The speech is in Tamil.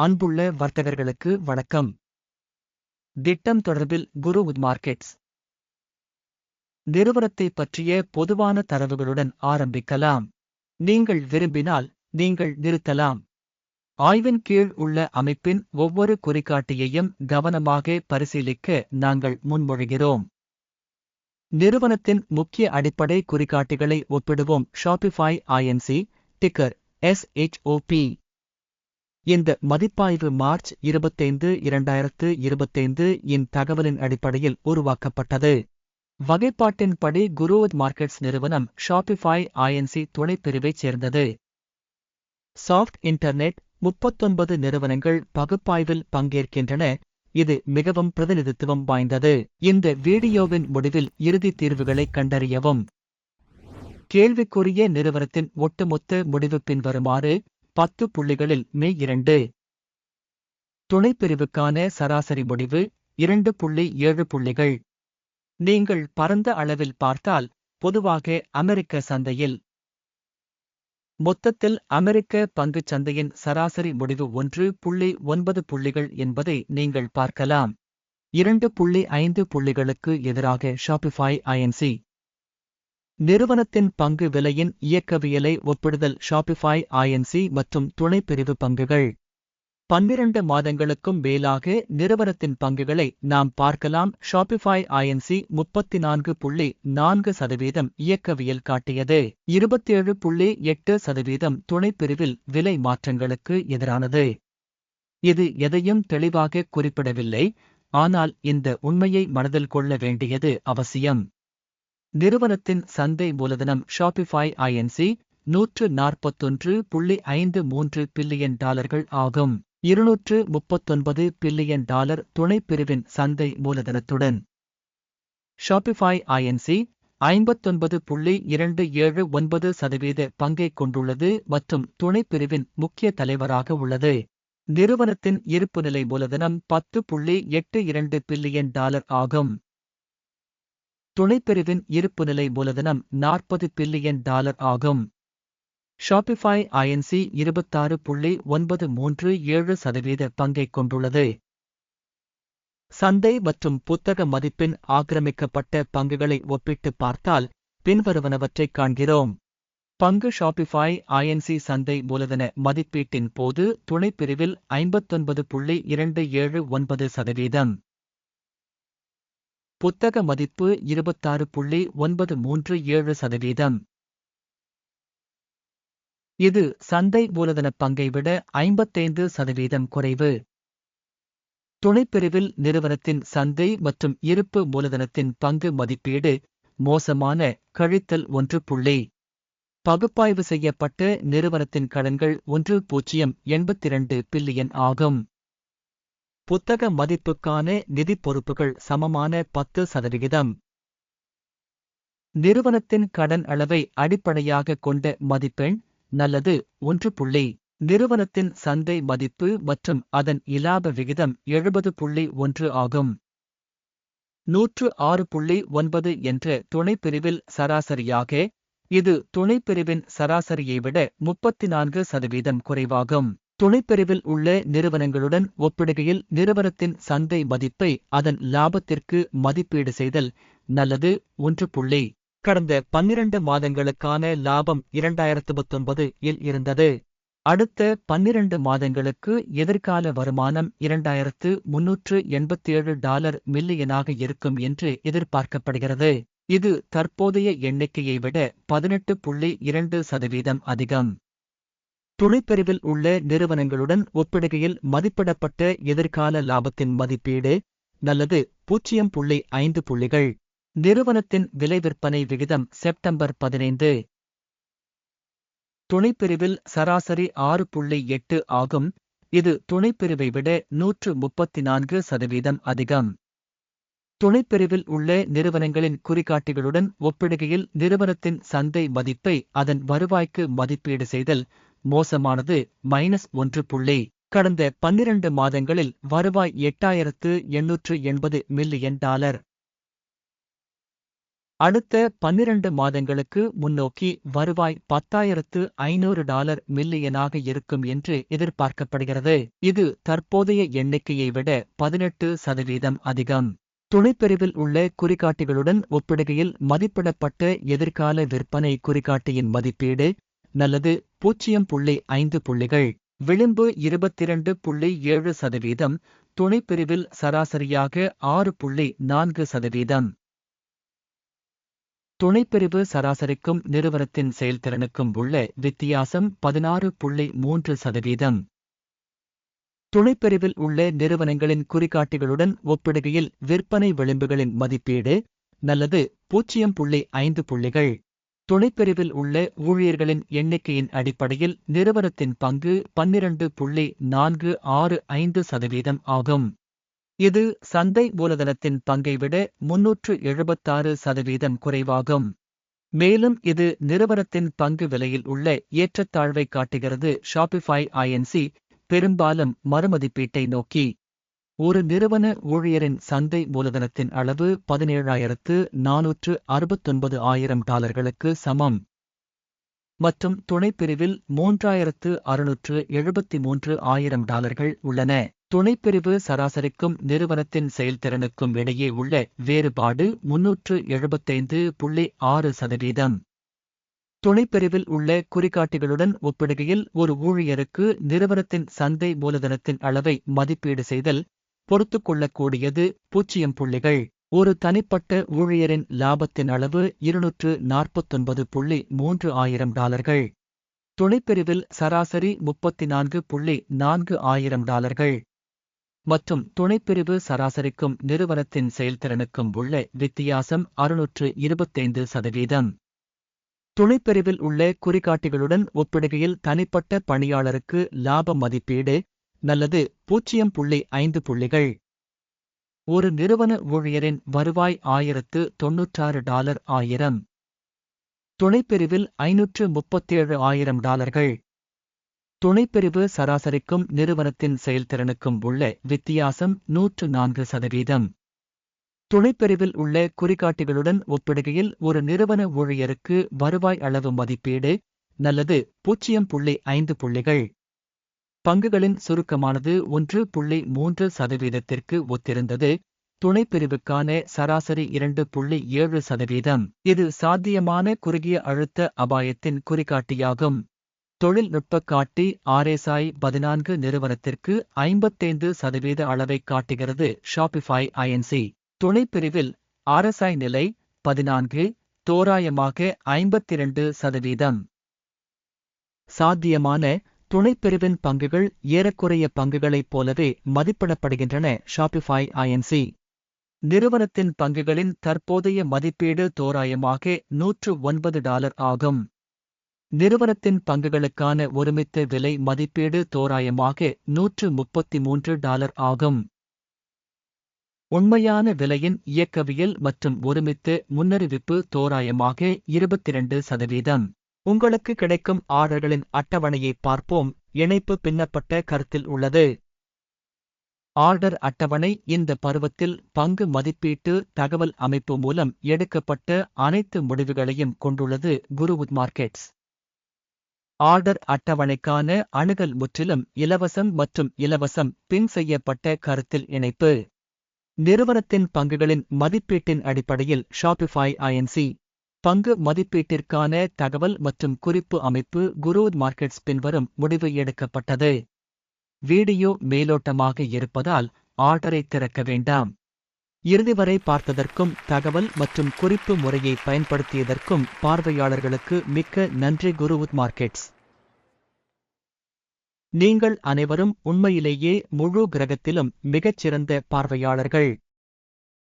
அன்புள்ள வர்த்தகர்களுக்கு வணக்கம். திட்டம் தொடர்பில் குரு மார்க்கெட்ஸ். நிறுவனத்தை பற்றிய பொதுவான தரவுகளுடன் ஆரம்பிக்கலாம். நீங்கள் விரும்பினால் நீங்கள் நிறுத்தலாம். ஆய்வின் கீழ் உள்ள அமைப்பின் ஒவ்வொரு குறிகாட்டியையும் கவனமாக பரிசீலிக்க நாங்கள் முன்மொழிகிறோம். நிறுவனத்தின் முக்கிய அடிப்படை குறிகாட்டிகளை ஒப்பிடுவோம். ஷாபிஃபை ஐஎன்சி டிக்கர் எஸ்ஹெச்ஓபி இந்த மதிப்பாய்வு மார்ச் இருபத்தைந்து இரண்டாயிரத்து இருபத்தைந்து இன் தகவலின் அடிப்படையில் உருவாக்கப்பட்டது. வகைப்பாட்டின்படி குரோத் மார்க்கெட்ஸ் நிறுவனம் ஷாபிஃபை ஐஎன்சி துணைப்பிரிவைச் சேர்ந்தது. சாஃப்ட் இன்டர்நெட் முப்பத்தொன்பது நிறுவனங்கள் பகுப்பாய்வில் பங்கேற்கின்றன. இது மிகவும் பிரதிநிதித்துவம் வாய்ந்தது. இந்த வீடியோவின் முடிவில் இறுதி தீர்வுகளை கண்டறியவும். கேள்விக்குரிய நிறுவனத்தின் ஒட்டுமொத்த முடிவு பின்வருமாறு பத்து புள்ளிகளில் மே இரண்டு. துணைப்பிரிவுக்கான சராசரி முடிவு இரண்டு புள்ளி ஏழு புள்ளிகள். நீங்கள் பரந்த அளவில் பார்த்தால் பொதுவாக அமெரிக்க சந்தையில். மொத்தத்தில் அமெரிக்க பங்குச் சந்தையின் சராசரி முடிவு ஒன்று புள்ளி ஒன்பது புள்ளிகள் என்பதை நீங்கள் பார்க்கலாம். இரண்டு புள்ளி ஐந்து புள்ளிகளுக்கு எதிராக ஷாபிஃபை ஐஎன்சி நிறுவனத்தின் பங்கு விலையின் இயக்கவியலை ஒப்பிடுதல் ஷாபிஃபை ஐஎன்சி மற்றும் துணைப்பிரிவு பங்குகள். பன்னிரண்டு மாதங்களுக்கும் மேலாக நிறுவனத்தின் பங்குகளை நாம் பார்க்கலாம். ஷாபிஃபை ஐஎன்சி முப்பத்தி நான்கு புள்ளி நான்கு சதவீதம் இயக்கவியல் காட்டியது. இருபத்தேழு புள்ளி எட்டு சதவீதம் துணைப்பிரிவில் விலை மாற்றங்களுக்கு எதிரானது. இது எதையும் தெளிவாக குறிப்பிடவில்லை. ஆனால் இந்த உண்மையை மனதில் கொள்ள வேண்டியது அவசியம். நிறுவனத்தின் சந்தை மூலதனம் ஷாபிஃபை ஐஎன்சி நூற்று நாற்பத்தொன்று புள்ளி ஐந்து மூன்று பில்லியன் டாலர்கள் ஆகும். இருநூற்று முப்பத்தொன்பது பில்லியன் டாலர் துணைப்பிரிவின் சந்தை மூலதனத்துடன். ஷாபிஃபை ஐஎன்சி ஐம்பத்தொன்பது புள்ளி இரண்டு ஏழு ஒன்பது சதவீத பங்கை கொண்டுள்ளது மற்றும் துணைப்பிரிவின் முக்கிய தலைவராக உள்ளது. நிறுவனத்தின் இருப்புநிலை மூலதனம் பத்து புள்ளி எட்டு இரண்டு பில்லியன் டாலர் ஆகும். துணைப்பிரிவின் இருப்புநிலை மூலதனம் நாற்பது பில்லியன் டாலர் ஆகும். ஷாபிஃபை ஐஎன்சி இருபத்தாறு புள்ளி ஒன்பது மூன்று ஏழு சதவீத பங்கை கொண்டுள்ளது. சந்தை மற்றும் புத்தக மதிப்பின் ஆக்கிரமிக்கப்பட்ட பங்குகளை ஒப்பிட்டு பார்த்தால் பின்வருவனவற்றைக் காண்கிறோம். பங்கு ஷாபிஃபை ஐஎன்சி சந்தை மூலதன மதிப்பீட்டின் போது துணைப்பிரிவில் ஐம்பத்தொன்பது புள்ளி இரண்டு ஏழு ஒன்பது சதவீதம். புத்தக மதிப்பு இருபத்தாறு புள்ளி ஒன்பது மூன்று ஏழு சதவீதம். இது சந்தை மூலதன பங்கை விட ஐம்பத்தைந்து சதவீதம் குறைவு. துணைப்பிரிவில் நிறுவனத்தின் சந்தை மற்றும் இருப்பு மூலதனத்தின் பங்கு மதிப்பீடு மோசமான கழித்தல் ஒன்று புள்ளி. பகுப்பாய்வு செய்யப்பட்ட நிறுவனத்தின் கடன்கள் ஒன்று பூஜ்ஜியம் எண்பத்திரண்டு பில்லியன் ஆகும். புத்தக மதிப்புக்கான நிதி பொறுப்புகள் சமமான பத்து சதவிகிதம். நிறுவனத்தின் கடன் அளவை அடிப்படையாக கொண்ட மதிப்பெண் நல்லது ஒன்று புள்ளி. நிறுவனத்தின் சந்தை மதிப்பு மற்றும் அதன் இலாப விகிதம் எழுபது புள்ளி ஒன்று ஆகும். நூற்று ஆறு புள்ளி ஒன்பது என்ற துணைப்பிரிவில் சராசரியாக இது துணைப்பிரிவின் சராசரியை விட முப்பத்தி நான்கு சதவீதம் குறைவாகும். துணைப்பிரிவில் உள்ள நிறுவனங்களுடன் ஒப்பிடுகையில் நிறுவனத்தின் சந்தை மதிப்பை அதன் லாபத்திற்கு மதிப்பீடு செய்தல் நல்லது. ஒன்று புள்ளி கடந்த பன்னிரண்டு மாதங்களுக்கான லாபம் இரண்டாயிரத்து பத்தொன்பது இல் இருந்தது. அடுத்த பன்னிரண்டு மாதங்களுக்கு எதிர்கால வருமானம் இரண்டாயிரத்து முன்னூற்று எண்பத்தேழு டாலர் மில்லியனாக இருக்கும் என்று எதிர்பார்க்கப்படுகிறது. இது தற்போதைய எண்ணிக்கையை விட பதினெட்டு புள்ளி இரண்டு சதவீதம் அதிகம். துணைப்பிரிவில் உள்ள நிறுவனங்களுடன் ஒப்பிடுகையில் மதிப்பிடப்பட்ட எதிர்கால லாபத்தின் மதிப்பீடு நல்லது பூஜ்ஜியம் புள்ளி ஐந்து புள்ளிகள். நிறுவனத்தின் விலை விற்பனை விகிதம் செப்டம்பர் பதினைந்து. துணைப்பிரிவில் சராசரி ஆறு புள்ளி எட்டு ஆகும். இது துணைப்பிரிவை விட நூற்று முப்பத்தி நான்கு சதவீதம் அதிகம். துணைப்பிரிவில் உள்ள நிறுவனங்களின் குறிகாட்டிகளுடன் ஒப்பிடுகையில் நிறுவனத்தின் சந்தை மதிப்பை அதன் வருவாய்க்கு மதிப்பீடு செய்தல் மோசமானது மைனஸ் ஒன்று புள்ளி. கடந்த பன்னிரண்டு மாதங்களில் வருவாய் எட்டாயிரத்து எண்ணூற்று எண்பது மில்லியன் டாலர். அடுத்த பன்னிரண்டு மாதங்களுக்கு முன்னோக்கி வருவாய் பத்தாயிரத்து ஐநூறு டாலர் மில்லியனாக இருக்கும் என்று எதிர்பார்க்கப்படுகிறது. இது தற்போதைய எண்ணிக்கையை விட பதினெட்டு சதவீதம் அதிகம். துணைப்பிரிவில் உள்ள குறிகாட்டிகளுடன் ஒப்பிடுகையில் மதிப்பிடப்பட்ட எதிர்கால விற்பனை குறிகாட்டியின் மதிப்பீடு நல்லது பூஜ்ஜியம் புள்ளி ஐந்து புள்ளிகள் விளிம்பு இருபத்திரண்டு புள்ளி ஏழு சதவீதம் துணைப்பிரிவில் சராசரியாக ஆறு புள்ளி நான்கு சதவீதம். துணைப்பிரிவு சராசரிக்கும் நிறுவனத்தின் செயல்திறனுக்கும் உள்ள வித்தியாசம் பதினாறு புள்ளி மூன்று சதவீதம். துணைப்பிரிவில் உள்ள நிறுவனங்களின் குறிகாட்டிகளுடன் ஒப்பிடுகையில் விற்பனை விளிம்புகளின் மதிப்பீடு நல்லது பூஜ்ஜியம் புள்ளி ஐந்து புள்ளிகள். துணைப்பிரிவில் உள்ள ஊழியர்களின் எண்ணிக்கையின் அடிப்படையில் நிறுவனத்தின் பங்கு பன்னிரண்டு புள்ளி நான்கு ஆறு ஐந்து சதவீதம் ஆகும். இது சந்தை மூலதனத்தின் பங்கை விட முன்னூற்று எழுபத்தாறு சதவீதம் குறைவாகும். மேலும் இது நிறுவனத்தின் பங்கு விலையில் உள்ள ஏற்றத்தாழ்வை காட்டுகிறது. ஷாபிஃபை ஐஎன்சி பெரும்பாலும் மறுமதிப்பீட்டை நோக்கி. ஒரு நிறுவன ஊழியரின் சந்தை மூலதனத்தின் அளவு பதினேழாயிரத்து நானூற்று அறுபத்தொன்பது ஆயிரம் டாலர்களுக்கு சமம். மற்றும் துணைப்பிரிவில் மூன்றாயிரத்து அறுநூற்று எழுபத்தி மூன்று ஆயிரம் டாலர்கள் உள்ளன. துணைப்பிரிவு சராசரிக்கும் நிறுவனத்தின் செயல்திறனுக்கும் இடையே உள்ள வேறுபாடு முன்னூற்று எழுபத்தைந்து புள்ளி ஆறு சதவீதம். துணைப்பிரிவில் உள்ள குறிகாட்டிகளுடன் ஒப்பிடுகையில் ஒரு ஊழியருக்கு நிறுவனத்தின் சந்தை மூலதனத்தின் அளவை மதிப்பீடு செய்தல் பொறுத்து கொள்ளக்கூடியது பூஜ்ஜியம் புள்ளிகள். ஒரு தனிப்பட்ட ஊழியரின் லாபத்தின் அளவு இருநூற்று நாற்பத்தொன்பது புள்ளி மூன்று ஆயிரம் டாலர்கள். துணைப்பிரிவில் சராசரி முப்பத்தி நான்கு புள்ளி நான்கு ஆயிரம் டாலர்கள். மற்றும் துணைப்பிரிவு சராசரிக்கும் நிறுவனத்தின் செயல்திறனுக்கும் உள்ள வித்தியாசம் அறுநூற்று இருபத்தைந்து சதவீதம். துணைப்பிரிவில் உள்ள குறிகாட்டிகளுடன் ஒப்பிடுகையில் தனிப்பட்ட பணியாளருக்கு லாப மதிப்பீடு நல்லது பூஜ்ஜியம் புள்ளி ஐந்து புள்ளிகள். ஒரு நிறுவன ஊழியரின் வருவாய் ஆயிரத்து தொன்னூற்றாறு டாலர் ஆயிரம். துணைப்பிரிவில் ஐநூற்று முப்பத்தேழு ஆயிரம் டாலர்கள். துணைப்பிரிவு சராசரிக்கும் நிறுவனத்தின் செயல்திறனுக்கும் உள்ள வித்தியாசம் நூற்று நான்கு சதவீதம். துணைப்பிரிவில் உள்ள குறிகாட்டிகளுடன் ஒப்பிடுகையில் ஒரு நிறுவன ஊழியருக்கு வருவாய் அளவு மதிப்பீடு நல்லது பூஜ்ஜியம் புள்ளி ஐந்து புள்ளிகள். பங்குகளின் சுருக்கமானது ஒன்று புள்ளி மூன்று சதவீதத்திற்கு ஒத்திருந்தது. துணைப்பிரிவுக்கான சராசரி இரண்டு புள்ளி ஏழு சதவீதம். இது சாத்தியமான குறுகிய அழுத்த அபாயத்தின் குறிகாட்டியாகும். தொழில்நுட்ப காட்டி ஆர்எஸ்ஐ பதினான்கு நிறுவனத்திற்கு ஐம்பத்தைந்து சதவீத அளவை காட்டுகிறது ஷாபிஃபை ஐஎன்சி துணைப்பிரிவில் ஆர்எஸ்ஐ நிலை பதினான்கு தோராயமாக ஐம்பத்திரண்டு சதவீதம். சாத்தியமான துணைப்பிரிவின் பங்குகள் ஏறக்குறைய பங்குகளைப் போலவே மதிப்பிடப்படுகின்றன ஷாபிஃபை ஐஎன்சி நிறுவனத்தின் பங்குகளின் தற்போதைய மதிப்பீடு தோராயமாக நூற்று ஒன்பது டாலர் ஆகும். நிறுவனத்தின் பங்குகளுக்கான ஒருமித்த விலை மதிப்பீடு தோராயமாக நூற்று முப்பத்தி மூன்று டாலர் ஆகும். உண்மையான விலையின் இயக்கவியல் மற்றும் ஒருமித்த முன்னறிவிப்பு தோராயமாக இருபத்திரண்டு சதவீதம். உங்களுக்கு கிடைக்கும் ஆர்டர்களின் அட்டவணையை பார்ப்போம். இணைப்பு பின்னப்பட்ட கருத்தில் உள்ளது. ஆர்டர் அட்டவணை இந்த பருவத்தில் பங்கு மதிப்பீட்டு தகவல் அமைப்பு மூலம் எடுக்கப்பட்ட அனைத்து முடிவுகளையும் கொண்டுள்ளது. குருவுத் மார்க்கெட்ஸ். ஆர்டர் அட்டவணைக்கான அணுகல் முற்றிலும் இலவசம் மற்றும் இலவசம் பின் செய்யப்பட்ட கருத்தில் இணைப்பு. நிறுவனத்தின் பங்குகளின் மதிப்பீட்டின் அடிப்படையில் ஷாபிஃபை ஐஎன்சி பங்கு மதிப்பீட்டிற்கான தகவல் மற்றும் குறிப்பு அமைப்பு குரூத் மார்க்கெட்ஸ் பின்வரும் முடிவு எடுக்கப்பட்டது. வீடியோ மேலோட்டமாக இருப்பதால் ஆர்டரை திறக்க வேண்டாம். இறுதி வரை பார்த்ததற்கும் தகவல் மற்றும் குறிப்பு முறையை பயன்படுத்தியதற்கும் பார்வையாளர்களுக்கு மிக்க நன்றி குருவுத் மார்க்கெட்ஸ். நீங்கள் அனைவரும் உண்மையிலேயே முழு கிரகத்திலும் மிகச்சிறந்த பார்வையாளர்கள்.